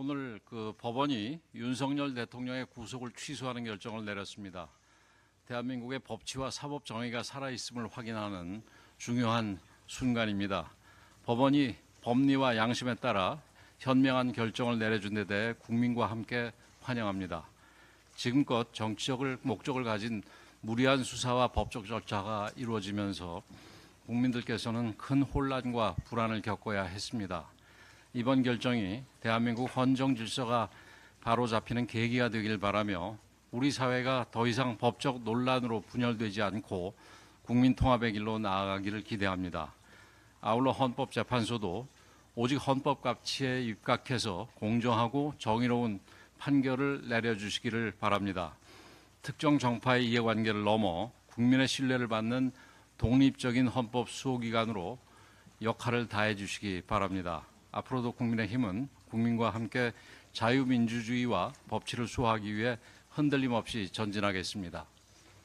오늘 그 법원이 윤석열 대통령의 구속을 취소하는 결정을 내렸습니다. 대한민국의 법치와 사법 정의가 살아 있음을 확인하는 중요한 순간입니다. 법원이 법리와 양심에 따라 현명한 결정을 내려준 데 대해 국민과 함께 환영합니다. 지금껏 정치적을 목적을 가진 무리한 수사와 법적 절차가 이루어지면서 국민들께서는 큰 혼란과 불안을 겪어야 했습니다. 이번 결정이 대한민국 헌정 질서가 바로 잡히는 계기가 되길 바라며 우리 사회가 더 이상 법적 논란으로 분열되지 않고 국민 통합의 길로 나아가기를 기대합니다. 아울러 헌법재판소도 오직 헌법 가치에 입각해서 공정하고 정의로운 판결을 내려주시기를 바랍니다. 특정 정파의 이해관계를 넘어 국민의 신뢰를 받는 독립적인 헌법 수호기관으로 역할을 다해 주시기 바랍니다. 앞으로도 국민의힘은 국민과 함께 자유민주주의와 법치를 수호하기 위해 흔들림 없이 전진하겠습니다.